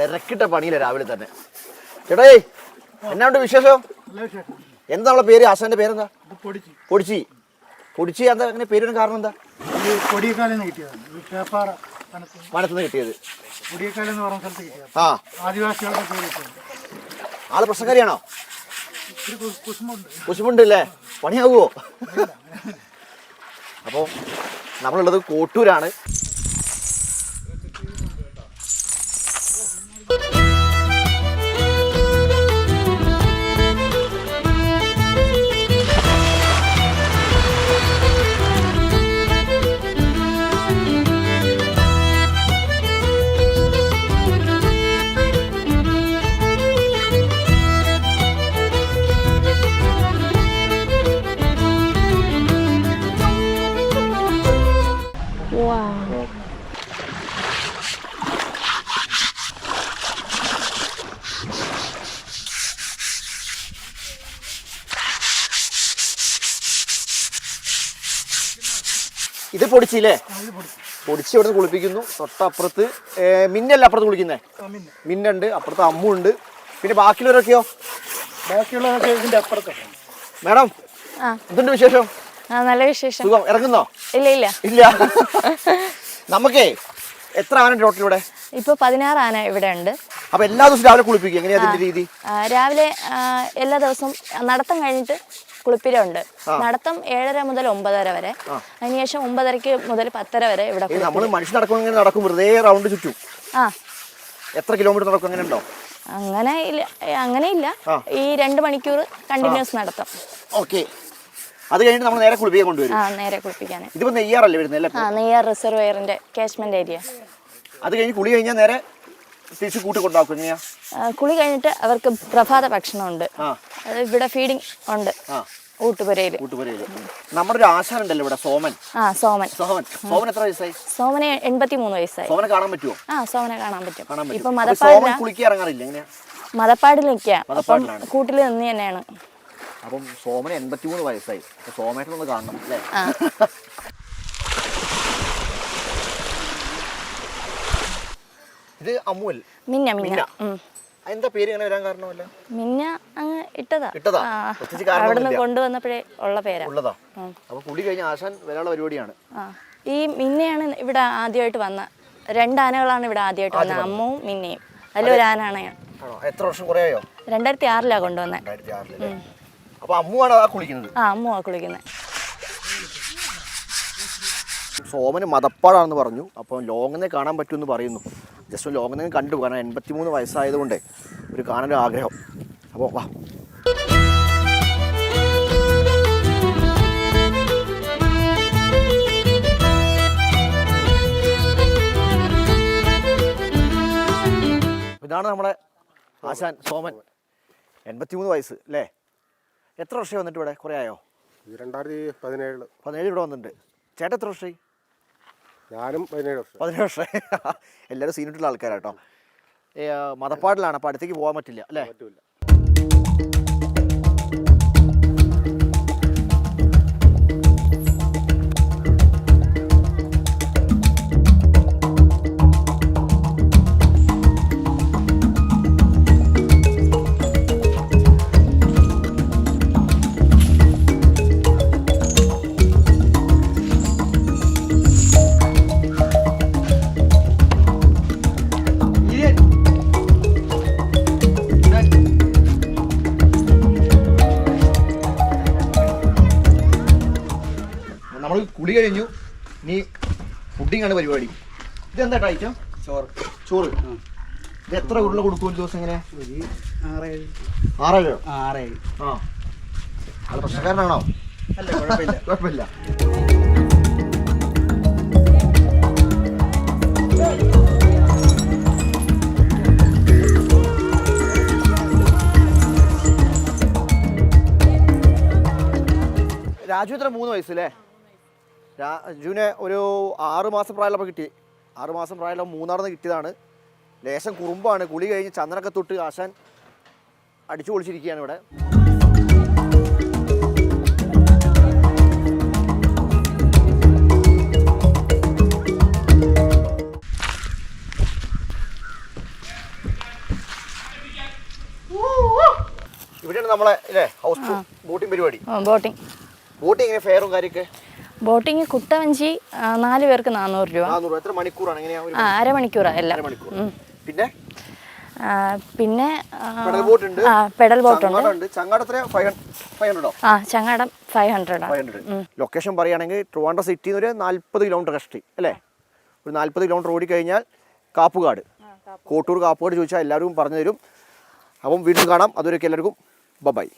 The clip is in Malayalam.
തിരക്കിട്ട പണിയില്ല രാവിലെ തന്നെ. ചേട്ടേ എന്നാണ്ട് വിശേഷം? എന്താ നമ്മളെ പേര്? ഹസന്റെ പേരെന്താ? പൊടിച്ച്. പൊടിച്ചി. എന്താ? അങ്ങനെ പേരിന് കാരണം എന്താ? മനസ്സിന്ന് കിട്ടിയത്. ആ. പേര് ആൾ പ്രശ്നക്കാരിയാണോ? കുശുമുണ്ട് അല്ലേ പണിയാകുമോ അപ്പോൾ നമ്മളുള്ളത് കോട്ടൂരാണ്. ഇത് പൊടിച്ചില്ലേ? പൊടിച്ച് ഇവിടെ കുളിപ്പിക്കുന്നു. തൊട്ടപ്പുറത്ത് മിന്നല്ല അപ്പുറത്ത് കുളിക്കുന്നേ? മിന്നുണ്ട് അപ്പുറത്ത് അമ്മുണ്ട്. പിന്നെ ബാക്കിയുള്ളവരൊക്കെയോ? ബാക്കിയുള്ളവരൊക്കെ ഇതിന്റെ മാഡം എന്തുണ്ട് വിശേഷം? നല്ല വിശേഷം. സുഖം. ഇറങ്ങുന്നോ? ഇല്ല ഇല്ല. ഇല്ല. നമുക്കേ എത്ര ആന ടോട്ടൽ ഇവിടെ? ഇപ്പൊ പതിനാറ് ആന ഇവിടെ ഉണ്ട്. അപ്പൊ എല്ലാ ദിവസവും രാവിലെ കുളിപ്പിക്കും? എങ്ങനെയാ അതിന്റെ രീതി? രാവിലെ എല്ലാ ദിവസവും നടത്തം കഴിഞ്ഞിട്ട് കുളിപ്പിരുണ്ട് നടത്തം ഏഴര മുതൽ ഒമ്പതര വരെ. അതിനുശേഷം ഒമ്പതരക്ക് മുതൽ പത്തര വരെ ഇവിടെ നമ്മൾ മനുഷ്യൻ നടക്കും ഇങ്ങനെ നടക്കും. വെറുതെ റൗണ്ട് ചുറ്റും. ആ. എത്ര കിലോമീറ്റർ നടക്കും? അങ്ങനെ ഉണ്ടോ? അങ്ങനെ ഇല്ല. അങ്ങനെ ഇല്ല. ഈ രണ്ട് മണിക്കൂർ കണ്ടിന്യൂസ് നടത്തം. ഓക്കെ. അത് കഴിഞ്ഞിട്ട് നമ്മൾ നേരെ കുളിപ്പിക്കാൻ കൊണ്ടുവരും. ആ നേരെ കുളിപ്പിക്കാൻ ഇതിപ്പോ നെയ്യാറല്ലേ വരുന്നത് അല്ലേ ആ നെയ്യാർ റിസർവെയറിന്റെ കാഷ്മെന്റ് ഏരിയ അത് കഴിഞ്ഞ് കുളി കഴിഞ്ഞാൽ നേരെ തിരിച്ച് കൂട്ടി കൊണ്ടാക്കും എങ്ങനെയാ? കുളി കഴിഞ്ഞിട്ട് അവർക്ക് പ്രഭാത ഭക്ഷണമുണ്ട്. അത് ഇവിടെ ഫീഡിങ് ഉണ്ട്. ഊട്ടുപുരയിൽ. കൂട്ടുപുരയിൽ നമ്മുടെ ഒരു ആശാൻ ഉണ്ടല്ലോ ഇവിടെ സോമൻ. ആ സോമൻ. സോമൻ. സോമൻ എത്ര വയസ്സായി? സോമന് എൺപത്തി മൂന്ന് വയസ്സായി. സോമനെ കാണാൻ പറ്റുമോ ആ സോമനെ കാണാൻ പറ്റും. ഇപ്പൊ പറ്റും. അപ്പൊ സോമൻ മതപ്പാടില കുളിക്കാൻ ഇറങ്ങാറില്ല എങ്ങനെയാ? മതപ്പാടിൽ നിൽക്കുക കൂട്ടിൽ നിന്ന് തന്നെയാണ്. അപ്പം സോമന് എൺപത്തിമൂന്ന് വയസ്സായി. അപ്പൊ സോമേട്ടനൊന്ന് കാണണം അല്ലേ? ഇത് അമുൽ. മിന്ന മിന്ന. എന്താ പേര് ഇങ്ങനെ വരാൻ കാരണമല്ല മിന്ന അങ്ങ് ഇട്ടതാ. ഇട്ടതാ? അവിടുന്ന്. കൊണ്ടുവന്നപ്പോഴേ ഉള്ള പേരാ. ഉള്ളതാ. അപ്പൊ കുളി കഴിഞ്ഞ ആശാൻ വരാനുള്ള പരിപാടിയാണ്. ആ. ഈ മിന്നയാണ് ഇവിടെ ആദ്യമായിട്ട് വന്ന. രണ്ടാനകളാണ് ഇവിടെ ആദ്യമായിട്ട് വന്നത്. അമ്മവും മിന്നയും. അതിലൊരു ആനാണ് എത്ര വർഷം കുറേ ആയോ? രണ്ടായിരത്തി ആറിലാ കൊണ്ടുവന്നത് അപ്പൊ അമ്മുവാണ് ആ കുളിക്കുന്നത്. ആ അമ്മുവാ കുളിക്കുന്നത്. സോമന് മതപ്പാടാണെന്ന് പറഞ്ഞു. അപ്പൊ ലോങ്ങിനെ കാണാൻ പറ്റുമെന്ന് പറയുന്നു. ജസ്റ്റ് ലോങ്ങിനെ കണ്ടു കാരണം എൺപത്തിമൂന്ന് വയസ്സായതുകൊണ്ട് ഒരു കാണാൻ ആഗ്രഹം. അപ്പോൾ വാ. ഇതാണ് നമ്മുടെ ആശാൻ സോമൻ. എൺപത്തിമൂന്ന് വയസ്സ് അല്ലേ? എത്ര വർഷം വന്നിട്ട് ഇവിടെ? കുറേ ആയോ? രണ്ടായിരത്തി പതിനേഴ് പതിനേഴ് ഇവിടെ വന്നിട്ടുണ്ട്. ചേട്ടൻ എത്ര വർഷമായി? ഞാനും പതിനേഴ് വർഷം പതിനേഴ് വർഷമായി. എല്ലാവരും സീനിട്ടുള്ള ആൾക്കാരാട്ടോ. മതപ്പാടിലാണ്. അപ്പോൾ അടുത്തേക്ക് പോകാൻ പറ്റില്ല അല്ലേ? പറ്റൂല. കുളി കഴിഞ്ഞു. ഇനി ഫുഡിംഗ് ആണ് പരിപാടി. ഇതെന്താ ഐറ്റം? ചോറ്. ചോറ്. ഇത് എത്ര ഉരുള കൊടുക്കും ഒരു ദിവസം എങ്ങനെ ഒരു ആറേഴ്. ആറേഴോ? ആറേഴ്. ആ. അത് പ്രശ്നക്കാരനാണോ? അല്ല കുഴപ്പമില്ല. കുഴപ്പമില്ല. രാജു എത്ര മൂന്ന് വയസ്സല്ലേ? ജൂനെ ഒരു ആറ് മാസം പ്രായമുള്ളപ്പോൾ കിട്ടി. ആറ് മാസം പ്രായമുള്ള മൂന്നാറിൽ നിന്ന് കിട്ടിയതാണ്. ലേശം കുറുമ്പാണ്. കുളി കഴിഞ്ഞ് ചന്ദനൊക്കെ തൊട്ട് ആശാൻ അടിച്ചു പൊളിച്ചിരിക്കുകയാണ് ഇവിടെ. ഇവിടെയാണ് നമ്മളെ അല്ലേ ഹൗസ് ബോട്ടിംഗ് പരിപാടി. ബോട്ടിംഗ് ബോട്ടിംഗ് ഫെയറും കാര്യമൊക്കെ ബോട്ടിങ് കുട്ടവഞ്ചി നാല് പേർക്ക് നാനൂറ് രൂപ. എത്ര മണിക്കൂറാണ്? ആ അരമണിക്കൂറാണ് എല്ലാം. മണിക്കൂർ. പിന്നെ? പിന്നെ ആ, പെഡൽ ബോട്ട് ഉണ്ട് ആ പെഡൽ ബോട്ട് ഉണ്ട് ചങ്ങാടം എത്ര ഫൈവ് ഹൺഡ്രഡോ? ലൊക്കേഷൻ പറയുകയാണെങ്കിൽ ട്രിവാൻഡ്രം സിറ്റിയിൽ നിന്ന് ഒരു നാൽപ്പത് കിലോമീറ്റർ കഷ്ടി അല്ലേ? ഒരു നാൽപ്പത് കിലോമീറ്റർ ഓടിക്കഴിഞ്ഞാൽ കാപ്പുകാട്. കോട്ടൂർ കാപ്പുകാട് ചോദിച്ചാൽ എല്ലാവരും പറഞ്ഞു തരും. അപ്പം വീണ്ടും കാണാം. അതുവരെയൊക്കെ എല്ലാവർക്കും ബൈ